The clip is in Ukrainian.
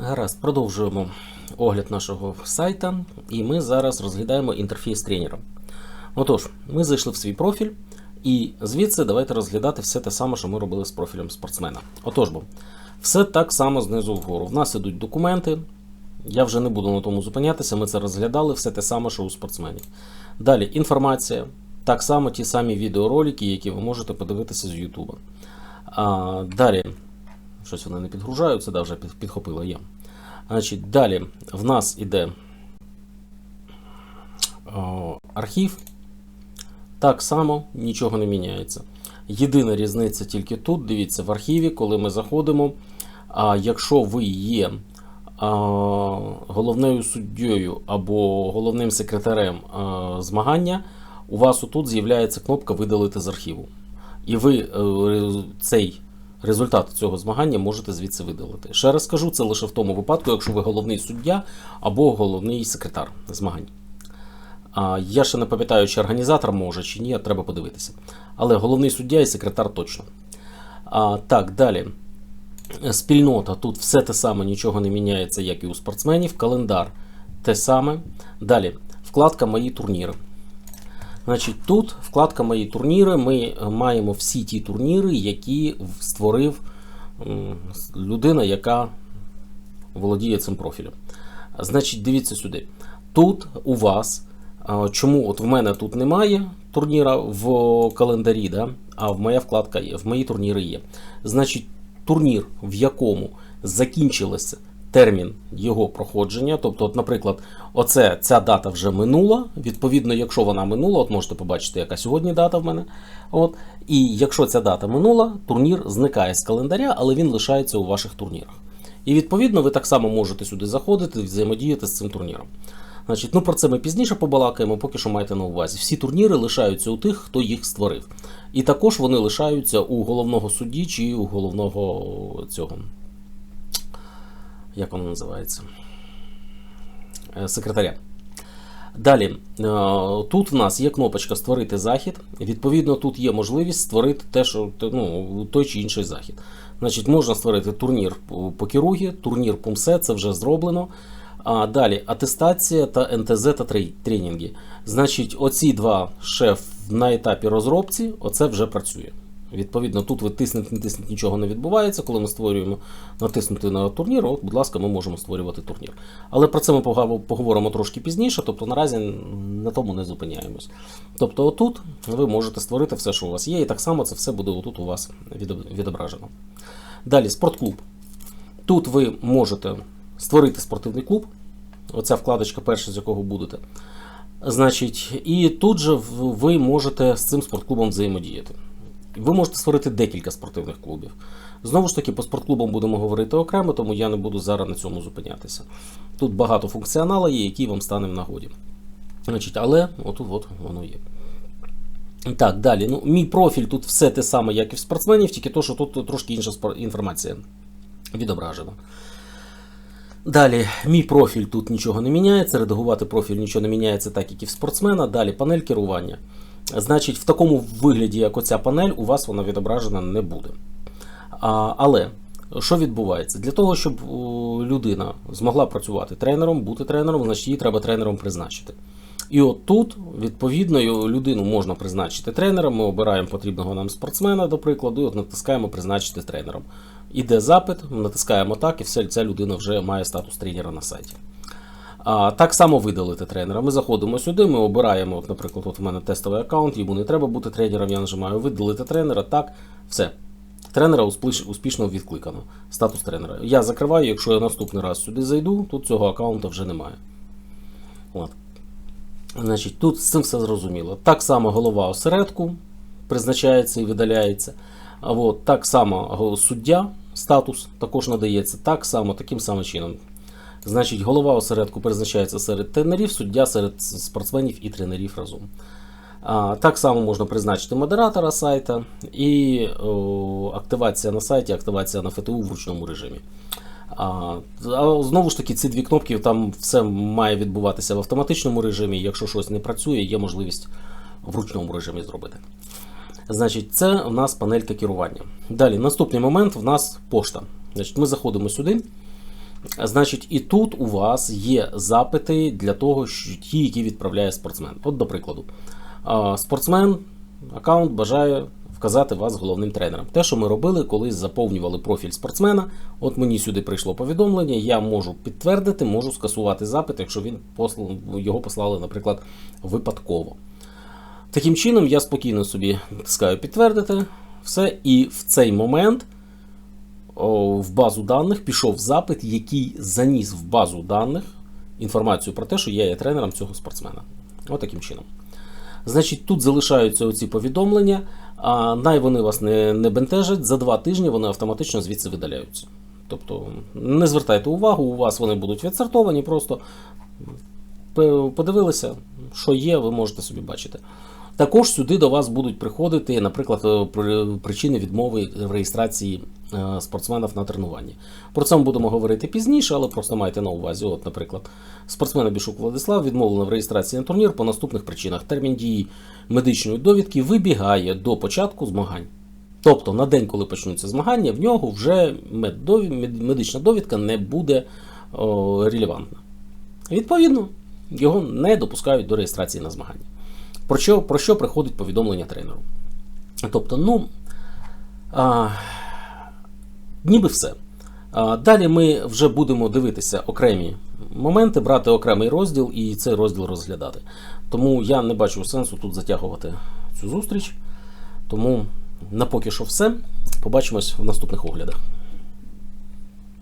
Гаразд, продовжуємо огляд нашого сайта, і ми зараз розглядаємо інтерфейс тренера. Отож, ми зайшли в свій профіль, і звідси давайте розглядати все те саме, що ми робили з профілем спортсмена. Отож, бо, все так само знизу вгору. В нас ідуть документи. Я вже не буду на тому зупинятися, ми це розглядали, все те саме, що у спортсменів. Далі інформація, так само ті самі відеоролики, які ви можете подивитися з Ютуба. Далі, щось вони не підгружаються, да, вже під- підхопило є. Значить, далі в нас іде о, архів. Так само нічого не міняється. Єдина різниця тільки тут. Дивіться, в архіві, коли ми заходимо. А якщо ви є а, головною суддєю або головним секретарем а, змагання, у вас отут з'являється кнопка Видалити з архіву. І ви е, цей результат цього змагання можете звідси видалити. Ще раз скажу, це лише в тому випадку, якщо ви головний суддя або головний секретар змагань. Я ще не пам'ятаю, чи організатор може, чи ні, треба подивитися. Але головний суддя і секретар точно. А, так, далі. Спільнота. Тут все те саме, нічого не міняється, як і у спортсменів. Календар те саме. Далі. Вкладка Мої турніри. Значить, тут вкладка Мої турніри. Ми е, маємо всі ті турніри, які створив людина, яка володіє цим профілем. Значить, дивіться сюди. Тут у вас, чому от в мене тут немає турніра в календарі, да? а в моя вкладка є, в мої турніри є. Значить, турнір, в якому закінчилося термін його проходження. Тобто, от, наприклад, оце, ця дата вже минула. Відповідно, якщо вона минула, от можете побачити, яка сьогодні дата в мене. От, і якщо ця дата минула, турнір зникає з календаря, але він лишається у ваших турнірах. І відповідно ви так само можете сюди заходити і взаємодіяти з цим турніром. Значить, ну про це ми пізніше побалакаємо, поки що майте на увазі. Всі турніри лишаються у тих, хто їх створив. І також вони лишаються у головного судді чи у головного цього. Як воно називається? Е, Секретаря. Далі, е, тут в нас є кнопочка Створити захід. Відповідно, тут є можливість створити те, що ну, той чи інший захід. Значить, можна створити турнір по керугі, турнір по МСЕ, це вже зроблено. А далі атестація та НТЗ та тренінги. Значить, оці два шеф на етапі розробці, оце вже працює. Відповідно, тут ви тиснете, не тиснете, нічого не відбувається. Коли ми створюємо натиснути на турнір, от, будь ласка, ми можемо створювати турнір. Але про це ми поговоримо трошки пізніше, тобто наразі на тому не зупиняємось. Тобто, отут ви можете створити все, що у вас є, і так само це все буде отут у вас відображено. Далі, спортклуб. Тут ви можете створити спортивний клуб. Оця вкладочка перша, з якого будете. Значить, і тут же ви можете з цим спортклубом взаємодіяти. Ви можете створити декілька спортивних клубів. Знову ж таки, по спортклубам будемо говорити окремо, тому я не буду зараз на цьому зупинятися. Тут багато функціоналу є, який вам стане в нагоді. Значить, але отут от воно є. Так, далі. Ну, мій профіль тут все те саме, як і в спортсменів, тільки то, що тут трошки інша інформація відображена. Далі, мій профіль тут нічого не міняється, редагувати профіль нічого не міняється, так як і в спортсмена. Далі панель керування. Значить, в такому вигляді, як оця панель, у вас вона відображена не буде. А, але що відбувається? Для того, щоб людина змогла працювати тренером, бути тренером, значить її треба тренером призначити. І от тут, відповідно, людину можна призначити тренером. Ми обираємо потрібного нам спортсмена, до прикладу, і от натискаємо призначити тренером. Іде запит, натискаємо так, і все, ця людина вже має статус тренера на сайті. А, так само видалити тренера. Ми заходимо сюди, ми обираємо, от, наприклад, от у мене тестовий аккаунт, йому не треба бути тренером, я нажимаю видалити тренера, так, все. Тренера успішно відкликано. Статус тренера. Я закриваю, якщо я наступний раз сюди зайду, тут цього аккаунта вже немає. От. Значить, тут з цим все зрозуміло. Так само голова осередку призначається і видаляється. От, так само суддя, статус також надається, так само, таким самим чином. Значить, голова осередку призначається серед тренерів, суддя серед спортсменів і тренерів разом. Так само можна призначити модератора сайта і активація на сайті, активація на ФТУ в ручному режимі. А, знову ж таки, ці дві кнопки там все має відбуватися в автоматичному режимі. Якщо щось не працює, є можливість в ручному режимі зробити. Значить, це у нас панелька керування. Далі, наступний момент в нас пошта. Значить, Ми заходимо сюди. Значить, і тут у вас є запити для того, що ті, які відправляє спортсмен. От, до прикладу, спортсмен аккаунт бажає вказати вас головним тренером. Те, що ми робили, коли заповнювали профіль спортсмена. От мені сюди прийшло повідомлення, я можу підтвердити, можу скасувати запит, якщо він послав, його послали, наприклад, випадково. Таким чином, я спокійно собі натискаю підтвердити все, і в цей момент в базу даних пішов запит, який заніс в базу даних інформацію про те, що я є тренером цього спортсмена. От таким чином. Значить, тут залишаються оці повідомлення, а най вони вас не, не бентежать, за два тижні вони автоматично звідси видаляються. Тобто не звертайте увагу, у вас вони будуть відсортовані, просто подивилися, що є, ви можете собі бачити. Також сюди до вас будуть приходити, наприклад, е, причини відмови в реєстрації е, спортсменів на тренуванні. Про це ми будемо говорити пізніше, але просто майте на увазі. От, наприклад, спортсмена Бішук Владислав відмовлено в реєстрації на турнір по наступних причинах. Термін дії медичної довідки вибігає до початку змагань. Тобто на день, коли почнуться змагання, в нього вже медична довідка не буде о, релевантна. Відповідно, його не допускають до реєстрації на змагання. Про що, про що приходить повідомлення тренеру? Тобто, ну, а, ніби все. А, далі ми вже будемо дивитися окремі моменти, брати окремий розділ і цей розділ розглядати. Тому я не бачу сенсу тут затягувати цю зустріч. Тому на поки що все. Побачимось в наступних оглядах.